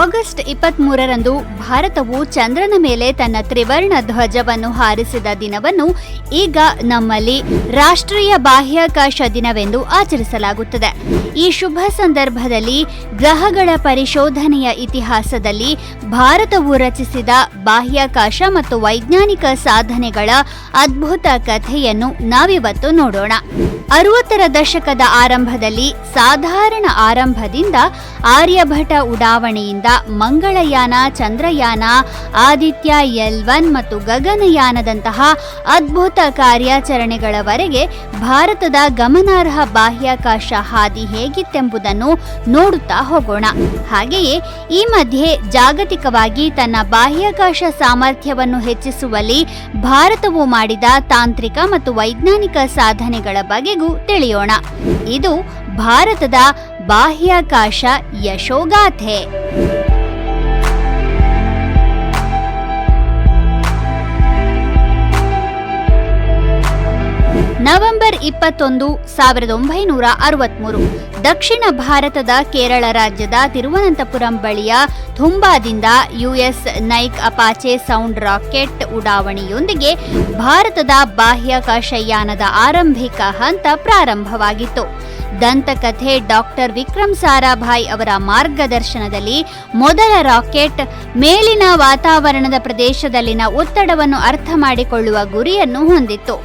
August ಇಪ್ಪತ್ತ್ ಮೂರರಂದು ಭಾರತವು ಚಂದ್ರನ ಮೇಲೆ ತನ್ನ ತ್ರಿವರ್ಣ ಧ್ವಜವನ್ನು ಹಾರಿಸಿದ ದಿನವನ್ನು ಈಗ ನಮ್ಮಲ್ಲಿ ರಾಷ್ಟ್ರೀಯ ಬಾಹ್ಯಾಕಾಶ ದಿನವೆಂದು ಆಚರಿಸಲಾಗುತ್ತದೆ. ಈ ಶುಭ ಸಂದರ್ಭದಲ್ಲಿ ಗ್ರಹಗಳ ಪರಿಶೋಧನೆಯ ಇತಿಹಾಸದಲ್ಲಿ ಭಾರತವು ರಚಿಸಿದ ಬಾಹ್ಯಾಕಾಶ ಮತ್ತು ವೈಜ್ಞಾನಿಕ ಸಾಧನೆಗಳ ಅದ್ಭುತ ಕಥೆಯನ್ನು ನಾವಿವತ್ತು ನೋಡೋಣ. ಅರವತ್ತರ ದಶಕದ ಆರಂಭದಲ್ಲಿ ಸಾಧಾರಣ ಆರಂಭದಿಂದ ಆರ್ಯಭಟ ಉಡಾವಣೆಯಿಂದ ಮಂಗಳಯಾನ, ಚಂದ್ರಯಾನ, ಆದಿತ್ಯ, ಎಲ್ ಒನ್ ಮತ್ತು ಗಗನಯಾನದಂತಹ ಅದ್ಭುತ ಕಾರ್ಯಾಚರಣೆಗಳವರೆಗೆ ಭಾರತದ ಗಮನಾರ್ಹ ಬಾಹ್ಯಾಕಾಶ ಹಾದಿ ಹೇಗಿತ್ತೆಂಬುದನ್ನು ನೋಡುತ್ತಾ ಹೋಗೋಣ. ಹಾಗೆಯೇ ಈ ಮಧ್ಯೆ ಜಾಗತಿಕವಾಗಿ ತನ್ನ ಬಾಹ್ಯಾಕಾಶ ಸಾಮರ್ಥ್ಯವನ್ನು ಹೆಚ್ಚಿಸುವಲ್ಲಿ ಭಾರತವು ಮಾಡಿದ ತಾಂತ್ರಿಕ ಮತ್ತು ವೈಜ್ಞಾನಿಕ ಸಾಧನೆಗಳ ಬಗೆಗೂ ತಿಳಿಯೋಣ. ಇದು ಭಾರತದ ಬಾಹ್ಯಾಕಾಶ ಯಶೋಗಾಥೆ. ನವೆಂಬರ್ ಇಪ್ಪತ್ತೊಂದು, ಸಾವಿರದ ಒಂಬೈನೂರ ಅರವತ್ಮೂರು. ದಕ್ಷಿಣ ಭಾರತದ ಕೇರಳ ರಾಜ್ಯದ ತಿರುವನಂತಪುರಂ ಬಳಿಯ ಥುಂಬಾದಿಂದ US Nike Apache sound rocket ಉಡಾವಣೆಯೊಂದಿಗೆ ಭಾರತದ ಬಾಹ್ಯಾಕಾಶಯಾನದ ಆರಂಭಿಕ ಹಂತ ಪ್ರಾರಂಭವಾಗಿತ್ತು. ದಂತಕಥೆ ಡಾಕ್ಟರ್ ವಿಕ್ರಮ್ ಸಾರಾಭಾಯ್ ಅವರ ಮಾರ್ಗದರ್ಶನದಲ್ಲಿ ಮೊದಲ ರಾಕೆಟ್ ಮೇಲಿನ ವಾತಾವರಣದ ಪ್ರದೇಶದಲ್ಲಿನ ಒತ್ತಡವನ್ನು ಅರ್ಥ ಮಾಡಿಕೊಳ್ಳುವ ಗುರಿಯನ್ನು ಹೊಂದಿತ್ತು.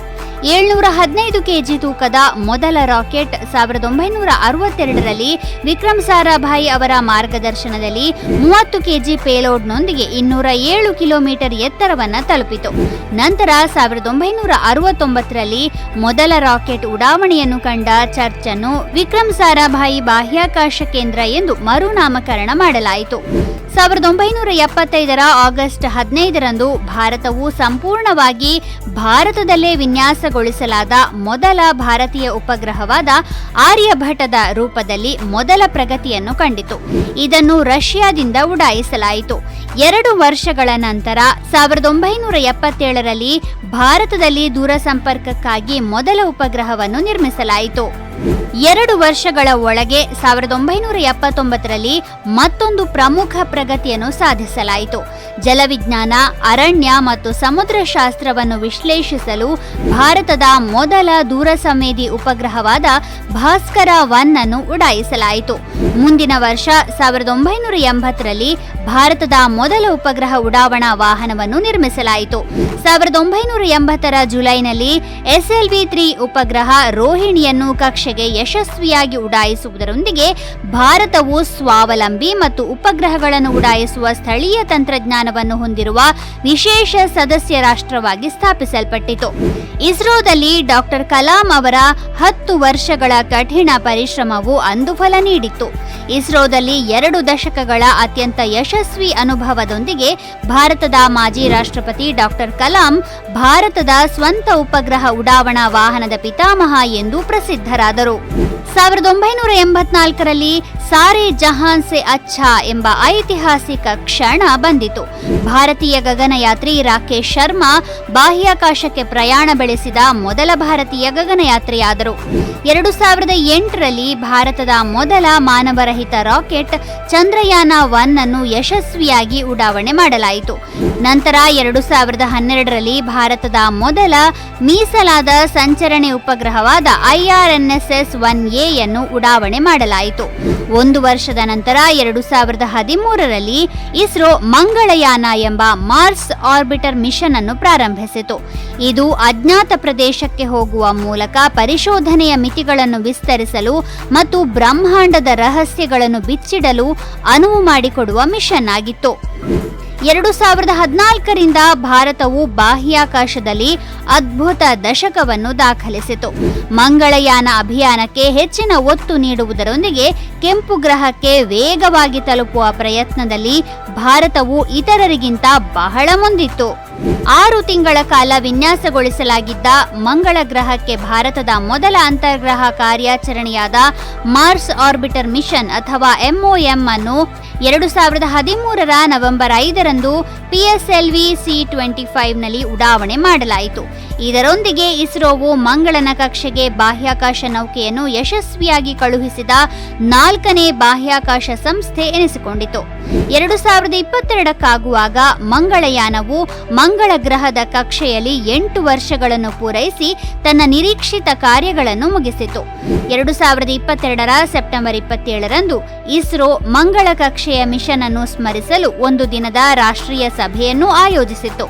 ಏಳ್ನೂರ ಹದಿನೈದು ಕೆಜಿ ತೂಕದ ಮೊದಲ ರಾಕೆಟ್ ಸಾವಿರದ ಒಂಬೈನೂರ ಅರವತ್ತೆರಡರಲ್ಲಿ ವಿಕ್ರಮ್ ಸಾರಾಭಾಯಿ ಅವರ ಮಾರ್ಗದರ್ಶನದಲ್ಲಿ ಮೂವತ್ತು ಕೆಜಿ ಪೇಲೋಡ್ನೊಂದಿಗೆ ಇನ್ನೂರ ಏಳು ಕಿಲೋಮೀಟರ್ ಎತ್ತರವನ್ನು ತಲುಪಿತು. ನಂತರ ಸಾವಿರದ ಒಂಬೈನೂರ ಅರವತ್ತೊಂಬತ್ತರಲ್ಲಿ ಮೊದಲ ರಾಕೆಟ್ ಉಡಾವಣೆಯನ್ನು ಕಂಡ ಚರ್ಚ್ ಅನ್ನು ವಿಕ್ರಮ್ ಸಾರಾಭಾಯಿ ಬಾಹ್ಯಾಕಾಶ ಕೇಂದ್ರ ಎಂದು ಮರುನಾಮಕರಣ ಮಾಡಲಾಯಿತು. ಸಾವಿರದ ಒಂಬೈನೂರ ಎಪ್ಪತ್ತೈದರ ಆಗಸ್ಟ್ ಹದಿನೈದರಂದು ಭಾರತವು ಸಂಪೂರ್ಣವಾಗಿ ಭಾರತದಲ್ಲೇ ವಿನ್ಯಾಸಗೊಳಿಸಲಾದ ಮೊದಲ ಭಾರತೀಯ ಉಪಗ್ರಹವಾದ ಆರ್ಯಭಟದ ರೂಪದಲ್ಲಿ ಮೊದಲ ಪ್ರಗತಿಯನ್ನು ಕಂಡಿತು. ಇದನ್ನು ರಷ್ಯಾದಿಂದ ಉಡಾಯಿಸಲಾಯಿತು. ಎರಡು ವರ್ಷಗಳ ನಂತರ ಸಾವಿರದ ಒಂಬೈನೂರ ಎಪ್ಪತ್ತೇಳರಲ್ಲಿ ಭಾರತದಲ್ಲಿ ದೂರಸಂಪರ್ಕಕ್ಕಾಗಿ ಮೊದಲ ಉಪಗ್ರಹವನ್ನು ನಿರ್ಮಿಸಲಾಯಿತು. ಎರಡು ವರ್ಷಗಳ ಒಳಗೆ ಸಾವಿರದ ಒಂಬೈನೂರ ಎಪ್ಪತ್ತೊಂಬತ್ತರಲ್ಲಿ ಮತ್ತೊಂದು ಪ್ರಮುಖ ಪ್ರಗತಿಯನ್ನು ಸಾಧಿಸಲಾಯಿತು. ಜಲವಿಜ್ಞಾನ, ಅರಣ್ಯ ಮತ್ತು ಸಮುದ್ರ ಶಾಸ್ತ್ರವನ್ನು ವಿಶ್ಲೇಷಿಸಲು ಭಾರತದ ಮೊದಲ ದೂರ ಸಂವೇದಿ ಉಪಗ್ರಹವಾದ ಭಾಸ್ಕರ ಒನ್ ಅನ್ನು ಉಡಾಯಿಸಲಾಯಿತು. ಮುಂದಿನ ವರ್ಷ ಸಾವಿರದ ಒಂಬೈನೂರ ಎಂಬತ್ತರಲ್ಲಿ ಭಾರತದ ಮೊದಲ ಉಪಗ್ರಹ ಉಡಾವಣಾ ವಾಹನವನ್ನು ನಿರ್ಮಿಸಲಾಯಿತು. ಸಾವಿರದ ಒಂಬೈನೂರ ಎಂಬತ್ತರ ಜುಲೈನಲ್ಲಿ ಎಸ್ಎಲ್ವಿ ತ್ರೀ ಉಪಗ್ರಹ ರೋಹಿಣಿಯನ್ನು ಕಕ್ಷೆಗೆ ಯಶಸ್ವಿಯಾಗಿ ಉಡಾಯಿಸುವುದರೊಂದಿಗೆ ಭಾರತವು ಸ್ವಾವಲಂಬಿ ಮತ್ತು ಉಪಗ್ರಹಗಳನ್ನು ಉಡಾಯಿಸುವ ಸ್ಥಳೀಯ ತಂತ್ರಜ್ಞಾನವನ್ನು ಹೊಂದಿರುವ ವಿಶೇಷ ಸದಸ್ಯ ರಾಷ್ಟ್ರವಾಗಿ ಸ್ಥಾಪಿಸಲ್ಪಟ್ಟಿತು. ಇಸ್ರೋದಲ್ಲಿ ಡಾಕ್ಟರ್ ಕಲಾಂ ಅವರ ಹತ್ತು ವರ್ಷಗಳ ಕಠಿಣ ಪರಿಶ್ರಮವು ಅಂದು ಫಲ ನೀಡಿತ್ತು. ಇಸ್ರೋದಲ್ಲಿ ಎರಡು ದಶಕಗಳ ಅತ್ಯಂತ ಯಶಸ್ವಿ ಅನುಭವದೊಂದಿಗೆ ಭಾರತದ ಮಾಜಿ ರಾಷ್ಟ್ರಪತಿ ಡಾಕ್ಟರ್ ಕಲಾಂ ಭಾರತದ ಸ್ವಂತ ಉಪಗ್ರಹ ಉಡಾವಣಾ ವಾಹನದ ಪಿತಾಮಹ ಎಂದು ಪ್ರಸಿದ್ಧರಾದರು. ಸಾವಿರದ ಒಂಬೈನೂರ ಎಂಬತ್ನಾಲ್ಕರಲ್ಲಿ ಸಾರೆ ಜಹಾನ್ ಸೆ ಅಚ್ಛಾ ಎಂಬ ಐತಿಹಾಸಿಕ ಕ್ಷಣ ಬಂದಿತು. ಭಾರತೀಯ ಗಗನಯಾತ್ರಿ ರಾಕೇಶ್ ಶರ್ಮಾ ಬಾಹ್ಯಾಕಾಶಕ್ಕೆ ಪ್ರಯಾಣ ಬೆಳೆಸಿದ ಮೊದಲ ಭಾರತೀಯ ಗಗನಯಾತ್ರಿಯಾದರು. ಎರಡು ಸಾವಿರದ ಎಂಟರಲ್ಲಿ ಭಾರತದ ಮೊದಲ ಮಾನವರಹಿತ ರಾಕೆಟ್ ಚಂದ್ರಯಾನ ಒನ್ ಅನ್ನು ಯಶಸ್ವಿಯಾಗಿ ಉಡಾವಣೆ ಮಾಡಲಾಯಿತು. ನಂತರ ಎರಡು ಸಾವಿರದ ಹನ್ನೆರಡರಲ್ಲಿ ಭಾರತದ ಮೊದಲ ಮೀಸಲಾದ ಸಂಚರಣೆ ಉಪಗ್ರಹವಾದ ಐಆರ್ಎನ್ಎಸ್ಎಸ್ ಒನ್ ಎಯನ್ನು ಉಡಾವಣೆ ಮಾಡಲಾಯಿತು. ಒಂದು ವರ್ಷದ ನಂತರ ಎರಡು ಸಾವಿರದ ಹದಿಮೂರರಲ್ಲಿ ಇಸ್ರೋ ಮಂಗಳಯಾನ ಎಂಬ ಮಾರ್ಸ್ ಆರ್ಬಿಟರ್ ಮಿಷನ್ ಅನ್ನು ಪ್ರಾರಂಭಿಸಿತು. ಇದು ಅಜ್ಞಾತ ಪ್ರದೇಶಕ್ಕೆ ಹೋಗುವ ಮೂಲಕ ಪರಿಶೋಧನೆಯ ಮಿತಿಗಳನ್ನು ವಿಸ್ತರಿಸಲು ಮತ್ತು ಬ್ರಹ್ಮಾಂಡದ ರಹಸ್ಯಗಳನ್ನು ಬಿಚ್ಚಿಡಲು ಅನುವು ಮಾಡಿಕೊಡುವ ಮಿಷನ್ ಆಗಿತ್ತು. ಎರಡು ಸಾವಿರದ ಹದಿನಾಲ್ಕರಿಂದ ಭಾರತವು ಬಾಹ್ಯಾಕಾಶದಲ್ಲಿ ಅದ್ಭುತ ದಶಕವನ್ನು ದಾಖಲಿಸಿತು. ಮಂಗಳಯಾನ ಅಭಿಯಾನಕ್ಕೆ ಹೆಚ್ಚಿನ ಒತ್ತು ನೀಡುವುದರೊಂದಿಗೆ ಕೆಂಪು ಗ್ರಹಕ್ಕೆ ವೇಗವಾಗಿ ತಲುಪುವ ಪ್ರಯತ್ನದಲ್ಲಿ ಭಾರತವು ಇತರರಿಗಿಂತ ಬಹಳ ಮುಂದಿತ್ತು. ಆರು ತಿಂಗಳ ಕಾಲ ವಿನ್ಯಾಸಗೊಳಿಸಲಾಗಿದ್ದ ಮಂಗಳ ಗ್ರಹಕ್ಕೆ ಭಾರತದ ಮೊದಲ ಅಂತರ್ಗ್ರಹ ಕಾರ್ಯಾಚರಣೆಯಾದ ಮಾರ್ಸ್ ಆರ್ಬಿಟರ್ ಮಿಷನ್ ಅಥವಾ ಎಂಒಎಂ ಅನ್ನು ಎರಡು ಸಾವಿರದ ಹದಿಮೂರರ ನವೆಂಬರ್ ಐದರಂದು ಪಿಎಸ್ಎಲ್ವಿ ಸಿ ಟ್ವೆಂಟಿ ಫೈವ್ನಲ್ಲಿ ಉಡಾವಣೆ ಮಾಡಲಾಯಿತು. ಇದರೊಂದಿಗೆ ಇಸ್ರೋವು ಮಂಗಳನ ಕಕ್ಷೆಗೆ ಬಾಹ್ಯಾಕಾಶ ನೌಕೆಯನ್ನು ಯಶಸ್ವಿಯಾಗಿ ಕಳುಹಿಸಿದ ನಾಲ್ಕನೇ ಬಾಹ್ಯಾಕಾಶ ಸಂಸ್ಥೆ ಎನಿಸಿಕೊಂಡಿತು. ಎರಡು ಸಾವಿರದ ಇಪ್ಪತ್ತೆರಡಕ್ಕಾಗುವಾಗ ಮಂಗಳಯಾನವು ಮಂಗಳ ಗ್ರಹದ ಕಕ್ಷೆಯಲ್ಲಿ ಎಂಟು ವರ್ಷಗಳನ್ನು ಪೂರೈಸಿ ತನ್ನ ನಿರೀಕ್ಷಿತ ಕಾರ್ಯಗಳನ್ನು ಮುಗಿಸಿತು. ಎರಡು ಸಾವಿರದ ಇಪ್ಪತ್ತೆರಡರ ಸೆಪ್ಟೆಂಬರ್ ಇಪ್ಪತ್ತೇಳರಂದು ಇಸ್ರೋ ಮಂಗಳ ಕಕ್ಷೆಯ ಮಿಷನ್ ಅನ್ನು ಸ್ಮರಿಸಲು ಒಂದು ದಿನದ ರಾಷ್ಟ್ರೀಯ ಸಭೆಯನ್ನು ಆಯೋಜಿಸಿತು.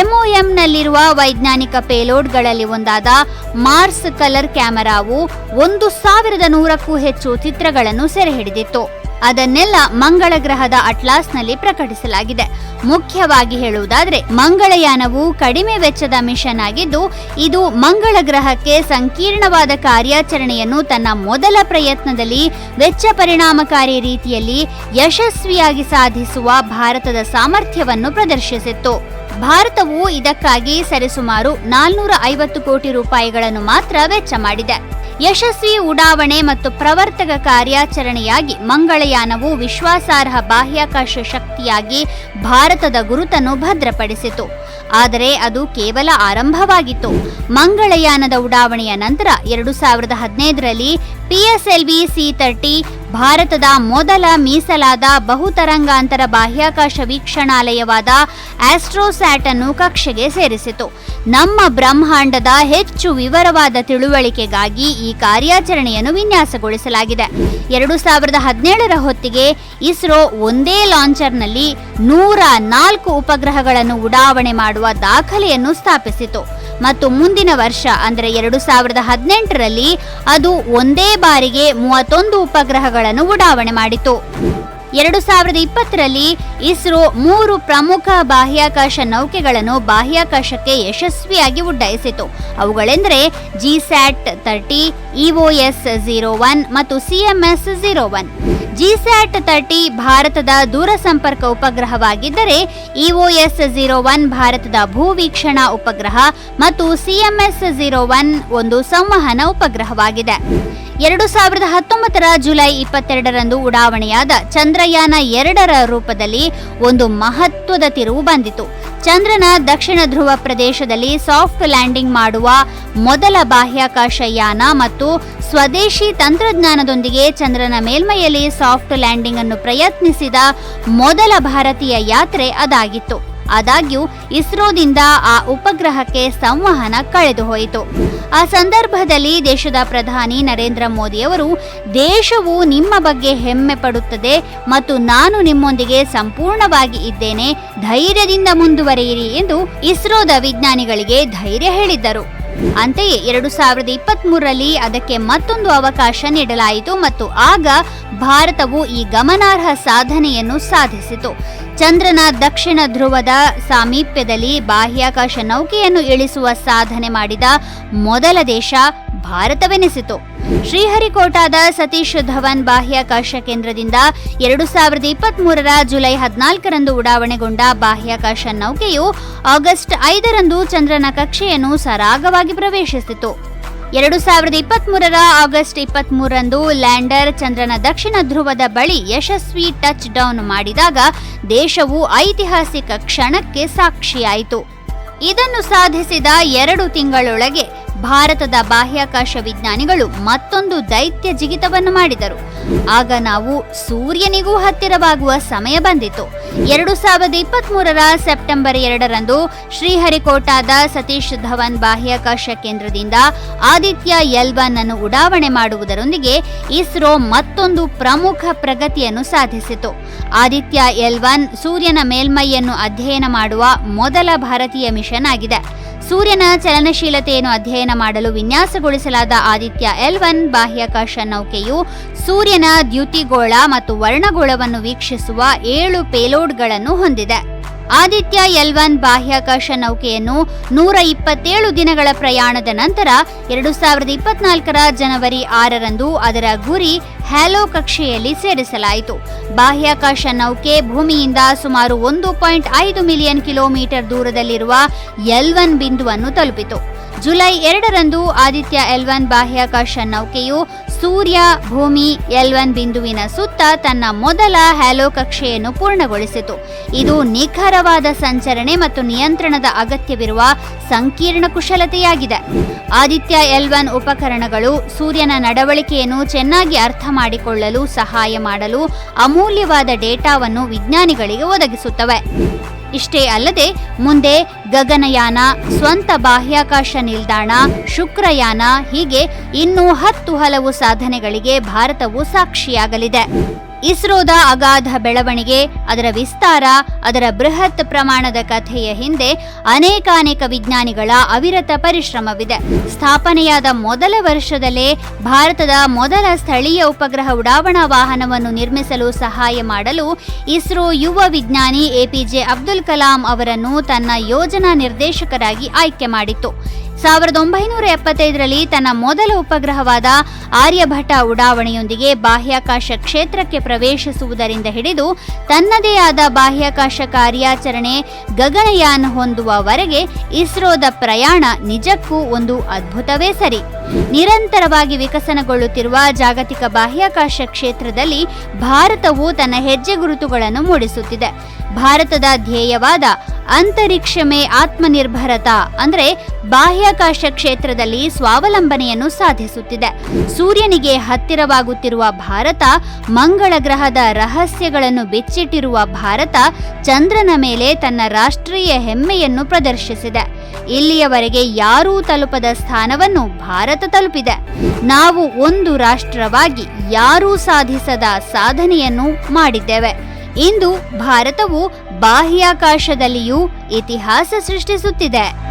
ಎಂಒಎಂನಲ್ಲಿರುವ ವೈಜ್ಞಾನಿಕ ಪೇಲೋಡ್ಗಳಲ್ಲಿ ಒಂದಾದ ಮಾರ್ಸ್ ಕಲರ್ ಕ್ಯಾಮೆರಾವು ಒಂದು ಸಾವಿರದ ನೂರಕ್ಕೂ ಹೆಚ್ಚು ಚಿತ್ರಗಳನ್ನು ಸೆರೆಹಿಡಿದಿತ್ತು. ಅದನ್ನೆಲ್ಲ ಮಂಗಳ ಗ್ರಹದ ಅಟ್ಲಾಸ್ನಲ್ಲಿ ಪ್ರಕಟಿಸಲಾಗಿದೆ. ಮುಖ್ಯವಾಗಿ ಹೇಳುವುದಾದ್ರೆ, ಮಂಗಳಯಾನವು ಕಡಿಮೆ ವೆಚ್ಚದ ಮಿಷನ್ ಆಗಿದ್ದು, ಇದು ಮಂಗಳ ಗ್ರಹಕ್ಕೆ ಸಂಕೀರ್ಣವಾದ ಕಾರ್ಯಾಚರಣೆಯನ್ನು ತನ್ನ ಮೊದಲ ಪ್ರಯತ್ನದಲ್ಲಿ ವೆಚ್ಚ ಪರಿಣಾಮಕಾರಿ ರೀತಿಯಲ್ಲಿ ಯಶಸ್ವಿಯಾಗಿ ಸಾಧಿಸುವ ಭಾರತದ ಸಾಮರ್ಥ್ಯವನ್ನು ಪ್ರದರ್ಶಿಸಿತ್ತು. ಭಾರತವು ಇದಕ್ಕಾಗಿ ಸರಿಸುಮಾರು ನಾಲ್ನೂರ ಐವತ್ತು ಕೋಟಿ ರೂಪಾಯಿಗಳನ್ನು ಮಾತ್ರ ವೆಚ್ಚ ಮಾಡಿದೆ. ಯಶಸ್ವಿ ಉಡಾವಣೆ ಮತ್ತು ಪ್ರವರ್ತಕ ಕಾರ್ಯಾಚರಣೆಯಾಗಿ ಮಂಗಳಯಾನವು ವಿಶ್ವಾಸಾರ್ಹ ಬಾಹ್ಯಾಕಾಶ ಶಕ್ತಿಯಾಗಿ ಭಾರತದ ಗುರುತನ್ನು ಭದ್ರಪಡಿಸಿತು. ಆದರೆ ಅದು ಕೇವಲ ಆರಂಭವಾಗಿತ್ತು. ಮಂಗಳಯಾನದ ಉಡಾವಣೆಯ ನಂತರ ಎರಡು ಸಾವಿರದ ಹದಿನೈದರಲ್ಲಿ ಪಿಎಸ್ಎಲ್ವಿ ಸಿ ತರ್ಟಿ ಭಾರತದ ಮೊದಲ ಮೀಸಲಾದ ಬಹುತರಂಗಾಂತರ ಬಾಹ್ಯಾಕಾಶ ವೀಕ್ಷಣಾಲಯವಾದ ಆಸ್ಟ್ರೋಸ್ಯಾಟ್ ಅನ್ನು ಕಕ್ಷೆಗೆ ಸೇರಿಸಿತು. ನಮ್ಮ ಬ್ರಹ್ಮಾಂಡದ ಹೆಚ್ಚು ವಿವರವಾದ ತಿಳುವಳಿಕೆಗಾಗಿ ಈ ಕಾರ್ಯಾಚರಣೆಯನ್ನು ವಿನ್ಯಾಸಗೊಳಿಸಲಾಗಿದೆ. ಎರಡು ಸಾವಿರದ ಹದಿನೇಳರ ಹೊತ್ತಿಗೆ ಇಸ್ರೋ ಒಂದೇ ಲಾಂಚರ್ನಲ್ಲಿ ನೂರ ನಾಲ್ಕು ಉಪಗ್ರಹಗಳನ್ನು ಉಡಾವಣೆ ಮಾಡುವ ದಾಖಲೆಯನ್ನು ಸ್ಥಾಪಿಸಿತು. ಮತ್ತು ಮುಂದಿನ ವರ್ಷ ಅಂದರೆ ಎರಡು ಸಾವಿರದ ಹದಿನೆಂಟರಲ್ಲಿ ಅದು ಒಂದೇ ಬಾರಿಗೆ ಮೂವತ್ತೊಂದು ಉಪಗ್ರಹಗಳನ್ನು ಉಡಾವಣೆ ಮಾಡಿತು. ಎರಡು ಸಾವಿರದ ಇಪ್ಪತ್ತರಲ್ಲಿ ಇಸ್ರೋ ಮೂರು ಪ್ರಮುಖ ಬಾಹ್ಯಾಕಾಶ ನೌಕೆಗಳನ್ನು ಬಾಹ್ಯಾಕಾಶಕ್ಕೆ ಯಶಸ್ವಿಯಾಗಿ ಉಡ್ಡಾಯಿಸಿತು. ಅವುಗಳೆಂದರೆ GSAT thirty EOS zero one ಮತ್ತು CMS zero one GSAT thirty ಭಾರತದ ದೂರಸಂಪರ್ಕ ಉಪಗ್ರಹವಾಗಿದ್ದರೆ ಇಒಎಸ್ ಝೀರೋ ಒನ್ ಭಾರತದ ಭೂವೀಕ್ಷಣಾ ಉಪಗ್ರಹ ಮತ್ತು ಸಿಎಂಎಸ್ ಝೀರೋ ಒನ್ ಒಂದು ಸಂವಹನ ಉಪಗ್ರಹವಾಗಿದೆ. ಎರಡು ಸಾವಿರದ ಹತ್ತೊಂಬತ್ತರ ಜುಲೈ ಇಪ್ಪತ್ತೆರಡರಂದು ಉಡಾವಣೆಯಾದ ಚಂದ್ರಯಾನ ಎರಡರ ರೂಪದಲ್ಲಿ ಒಂದು ಮಹತ್ವದ ತಿರುವು ಬಂದಿತು. ಚಂದ್ರನ ದಕ್ಷಿಣ ಧ್ರುವ ಪ್ರದೇಶದಲ್ಲಿ ಸಾಫ್ಟ್ ಲ್ಯಾಂಡಿಂಗ್ ಮಾಡುವ ಮೊದಲ ಬಾಹ್ಯಾಕಾಶ ಯಾನ ಮತ್ತು ಸ್ವದೇಶಿ ತಂತ್ರಜ್ಞಾನದೊಂದಿಗೆ ಚಂದ್ರನ ಮೇಲ್ಮೈಯಲ್ಲಿ ಸಾಫ್ಟ್ ಲ್ಯಾಂಡಿಂಗ್ ಅನ್ನು ಪ್ರಯತ್ನಿಸಿದ ಮೊದಲ ಭಾರತೀಯ ಯಾತ್ರೆ ಅದಾಗಿತ್ತು. ಆದಾಗ್ಯೂ ಇಸ್ರೋದಿಂದ ಆ ಉಪಗ್ರಹಕ್ಕೆ ಸಂವಹನ ಕಳೆದುಹೋಯಿತು ಆ ಸಂದರ್ಭದಲ್ಲಿ ದೇಶದ ಪ್ರಧಾನಿ ನರೇಂದ್ರ ಮೋದಿಯವರು, ದೇಶವು ನಿಮ್ಮ ಬಗ್ಗೆ ಹೆಮ್ಮೆ ಪಡುತ್ತದೆ ಮತ್ತು ನಾನು ನಿಮ್ಮೊಂದಿಗೆ ಸಂಪೂರ್ಣವಾಗಿ ಇದ್ದೇನೆ, ಧೈರ್ಯದಿಂದ ಮುಂದುವರಿಯಿರಿ ಎಂದು ಇಸ್ರೋದ ವಿಜ್ಞಾನಿಗಳಿಗೆ ಧೈರ್ಯ ಹೇಳಿದ್ದರು. ಅಂತೆಯೇ ಎರಡು ಸಾವಿರದ ಇಪ್ಪತ್ತ್ ಮೂರರಲ್ಲಿ ಅದಕ್ಕೆ ಮತ್ತೊಂದು ಅವಕಾಶ ನೀಡಲಾಯಿತು ಮತ್ತು ಆಗ ಭಾರತವು ಈ ಗಮನಾರ್ಹ ಸಾಧನೆಯನ್ನು ಸಾಧಿಸಿತು. ಚಂದ್ರನ ದಕ್ಷಿಣ ಧ್ರುವದ ಸಾಮೀಪ್ಯದಲ್ಲಿ ಬಾಹ್ಯಾಕಾಶ ನೌಕೆಯನ್ನು ಇಳಿಸುವ ಸಾಧನೆ ಮಾಡಿದ ಮೊದಲ ದೇಶ ಭಾರತವೆನಿಸಿತು. ಶ್ರೀಹರಿಕೋಟಾದ ಸತೀಶ್ ಧವನ್ ಬಾಹ್ಯಾಕಾಶ ಕೇಂದ್ರದಿಂದ ಎರಡು ಸಾವಿರದ ಇಪ್ಪತ್ತ್ ಮೂರರ ಜುಲೈ ಹದಿನಾಲ್ಕರಂದು ಉಡಾವಣೆಗೊಂಡ ಬಾಹ್ಯಾಕಾಶ ನೌಕೆಯು ಆಗಸ್ಟ್ ಐದರಂದು ಚಂದ್ರನ ಕಕ್ಷೆಯನ್ನು ಸರಾಗವಾಗಿ ಪ್ರವೇಶಿಸಿತು. ಎರಡು ಸಾವಿರದ ಇಪ್ಪತ್ತ್ ಮೂರರ ಆಗಸ್ಟ್ ಇಪ್ಪತ್ತ್ ಮೂರರಂದು ಲ್ಯಾಂಡರ್ ಚಂದ್ರನ ದಕ್ಷಿಣ ಧ್ರುವದ ಬಳಿ ಯಶಸ್ವಿ ಟಚ್ ಡೌನ್ ಮಾಡಿದಾಗ ದೇಶವು ಐತಿಹಾಸಿಕ ಕ್ಷಣಕ್ಕೆ ಸಾಕ್ಷಿಯಾಯಿತು. ಇದನ್ನು ಸಾಧಿಸಿದ ಎರಡು ತಿಂಗಳೊಳಗೆ ಭಾರತದ ಬಾಹ್ಯಾಕಾಶ ವಿಜ್ಞಾನಿಗಳು ಮತ್ತೊಂದು ದೈತ್ಯ ಜಿಗಿತವನ್ನು ಮಾಡಿದರು. ಆಗ ನಾವು ಸೂರ್ಯನಿಗೂ ಹತ್ತಿರವಾಗುವ ಸಮಯ ಬಂದಿತು ಎರಡು ಸಾವಿರದ ಇಪ್ಪತ್ತ್ ಮೂರರ ಸೆಪ್ಟೆಂಬರ್ ಎರಡರಂದು ಶ್ರೀಹರಿಕೋಟಾದ ಸತೀಶ್ ಧವನ್ ಬಾಹ್ಯಾಕಾಶ ಕೇಂದ್ರದಿಂದ ಆದಿತ್ಯ ಎಲ್ ಒನ್ ಅನ್ನು ಉಡಾವಣೆ ಮಾಡುವುದರೊಂದಿಗೆ ಇಸ್ರೋ ಮತ್ತೊಂದು ಪ್ರಮುಖ ಪ್ರಗತಿಯನ್ನು ಸಾಧಿಸಿತು. ಆದಿತ್ಯ ಎಲ್ ಒನ್ ಸೂರ್ಯನ ಮೇಲ್ಮೈಯನ್ನು ಅಧ್ಯಯನ ಮಾಡುವ ಮೊದಲ ಭಾರತೀಯ ಮಿಷನ್ ಆಗಿದೆ. ಸೂರ್ಯನ ಚಲನಶೀಲತೆಯನ್ನು ಅಧ್ಯಯನ ಮಾಡಲು ವಿನ್ಯಾಸಗೊಳಿಸಲಾದ ಆದಿತ್ಯ ಎಲ್ ಒನ್ ಬಾಹ್ಯಾಕಾಶ ನೌಕೆಯು ಸೂರ್ಯನ ದ್ಯುತಿಗೋಳ ಮತ್ತು ವರ್ಣಗೋಳವನ್ನು ವೀಕ್ಷಿಸುವ ಏಳು ಪೇಲೋಡ್ಗಳನ್ನು ಹೊಂದಿದೆ. ಆದಿತ್ಯ ಎಲ್ ಒನ್ ಬಾಹ್ಯಾಕಾಶ ನೌಕೆಯನ್ನು ನೂರ ಇಪ್ಪತ್ತೇಳು ದಿನಗಳ ಪ್ರಯಾಣದ ನಂತರ ಎರಡು ಸಾವಿರದ ಇಪ್ಪತ್ನಾಲ್ಕರ ಜನವರಿ ಆರರಂದು ಅದರ ಗುರಿ ಹ್ಯಾಲೋ ಕಕ್ಷೆಯಲ್ಲಿ ಸೇರಿಸಲಾಯಿತು. ಬಾಹ್ಯಾಕಾಶ ನೌಕೆ ಭೂಮಿಯಿಂದ ಸುಮಾರು ಒಂದು ಪಾಯಿಂಟ್ ಐದು ಮಿಲಿಯನ್ ಕಿಲೋಮೀಟರ್ ದೂರದಲ್ಲಿರುವ ಎಲ್ ಒನ್ ಬಿಂದುವನ್ನು ತಲುಪಿತು. ಜುಲೈ ಎರಡರಂದು ಆದಿತ್ಯ ಎಲ್ ಒನ್ ಬಾಹ್ಯಾಕಾಶ ನೌಕೆಯು ಸೂರ್ಯ, ಭೂಮಿ ಎಲ್ ಒನ್ ಬಿಂದುವಿನ ಸುತ್ತ ತನ್ನ ಮೊದಲ ಹ್ಯಾಲೋ ಕಕ್ಷೆಯನ್ನು ಪೂರ್ಣಗೊಳಿಸಿತು. ಇದು ನಿಖರವಾದ ಸಂಚರಣೆ ಮತ್ತು ನಿಯಂತ್ರಣದ ಅಗತ್ಯವಿರುವ ಸಂಕೀರ್ಣ ಕುಶಲತೆಯಾಗಿದೆ. ಆದಿತ್ಯ ಎಲ್ ಉಪಕರಣಗಳು ಸೂರ್ಯನ ನಡವಳಿಕೆಯನ್ನು ಚೆನ್ನಾಗಿ ಅರ್ಥ ಮಾಡಿಕೊಳ್ಳಲು ಸಹಾಯ ಮಾಡಲು ಅಮೂಲ್ಯವಾದ ಡೇಟಾವನ್ನು ವಿಜ್ಞಾನಿಗಳಿಗೆ ಒದಗಿಸುತ್ತವೆ. ಇಷ್ಟೇ ಅಲ್ಲದೆ ಮುಂದೆ ಗಗನಯಾನ, ಸ್ವಂತ ಬಾಹ್ಯಾಕಾಶ ನಿಲ್ದಾಣ, ಶುಕ್ರಯಾನ ಹೀಗೆ ಇನ್ನೂ ಹತ್ತು ಹಲವು ಸಾಧನೆಗಳಿಗೆ ಭಾರತವು ಸಾಕ್ಷಿಯಾಗಲಿದೆ. ಇಸ್ರೋದ ಅಗಾಧ ಬೆಳವಣಿಗೆ, ಅದರ ವಿಸ್ತಾರ, ಅದರ ಬೃಹತ್ ಪ್ರಮಾಣದ ಕಥೆಯ ಹಿಂದೆ ಅನೇಕಾನೇಕ ವಿಜ್ಞಾನಿಗಳ ಅವಿರತ ಪರಿಶ್ರಮವಿದೆ. ಸ್ಥಾಪನೆಯಾದ ಮೊದಲ ವರ್ಷದಲ್ಲೇ ಭಾರತದ ಮೊದಲ ಸ್ಥಳೀಯ ಉಪಗ್ರಹ ಉಡಾವಣಾ ವಾಹನವನ್ನು ನಿರ್ಮಿಸಲು ಸಹಾಯ ಮಾಡಲು ಇಸ್ರೋ ಯುವ ವಿಜ್ಞಾನಿ ಎಪಿಜೆ ಅಬ್ದುಲ್ ಕಲಾಂ ಅವರನ್ನು ತನ್ನ ಯೋಜನಾ ನಿರ್ದೇಶಕರಾಗಿ ಆಯ್ಕೆ ಮಾಡಿತ್ತು. ಸಾವಿರದ ಒಂಬೈನೂರ ಎಪ್ಪತ್ತೈದರಲ್ಲಿ ತನ್ನ ಮೊದಲ ಉಪಗ್ರಹವಾದ ಆರ್ಯಭಟ ಉಡಾವಣೆಯೊಂದಿಗೆ ಬಾಹ್ಯಾಕಾಶ ಕ್ಷೇತ್ರಕ್ಕೆ ಪ್ರವೇಶಿಸುವುದರಿಂದ ಹಿಡಿದು ತನ್ನದೇ ಆದ ಬಾಹ್ಯಾಕಾಶ ಕಾರ್ಯಾಚರಣೆ ಗಗನಯಾನ ಹೊಂದುವವರೆಗೆ ಇಸ್ರೋದ ಪ್ರಯಾಣ ನಿಜಕ್ಕೂ ಒಂದು ಅದ್ಭುತವೇ ಸರಿ. ನಿರಂತರವಾಗಿ ವಿಕಸನಗೊಳ್ಳುತ್ತಿರುವ ಜಾಗತಿಕ ಬಾಹ್ಯಾಕಾಶ ಕ್ಷೇತ್ರದಲ್ಲಿ ಭಾರತವು ತನ್ನ ಹೆಜ್ಜೆ ಗುರುತುಗಳನ್ನು ಮೂಡಿಸುತ್ತಿದೆ. ಭಾರತದ ಧ್ಯೇಯವಾದ ಅಂತರಿಕ್ಷಮೇ ಆತ್ಮನಿರ್ಭರತ ಅಂದರೆ ಬಾಹ್ಯಾಕಾಶ ಕ್ಷೇತ್ರದಲ್ಲಿ ಸ್ವಾವಲಂಬನೆಯನ್ನು ಸಾಧಿಸುತ್ತಿದೆ. ಸೂರ್ಯನಿಗೆ ಹತ್ತಿರವಾಗುತ್ತಿರುವ ಭಾರತ, ಮಂಗಳ ಗ್ರಹದ ರಹಸ್ಯಗಳನ್ನು ಬಿಚ್ಚಿಟ್ಟಿರುವ ಭಾರತ ಚಂದ್ರನ ಮೇಲೆ ತನ್ನ ರಾಷ್ಟ್ರೀಯ ಹೆಮ್ಮೆಯನ್ನು ಪ್ರದರ್ಶಿಸಿದೆ. ಇಲ್ಲಿಯವರೆಗೆ ಯಾರೂ ತಲುಪದ ಸ್ಥಾನವನ್ನು ಭಾರತ ತಲುಪಿದೆ. ನಾವು ಒಂದು ರಾಷ್ಟ್ರವಾಗಿ ಯಾರೂ ಸಾಧಿಸದ ಸಾಧನೆಯನ್ನು ಮಾಡಿದ್ದೇವೆ. ಇಂದು ಭಾರತವು ಬಾಹ್ಯಾಕಾಶದಲ್ಲಿಯೂ ಇತಿಹಾಸ ಸೃಷ್ಟಿಸುತ್ತಿದೆ.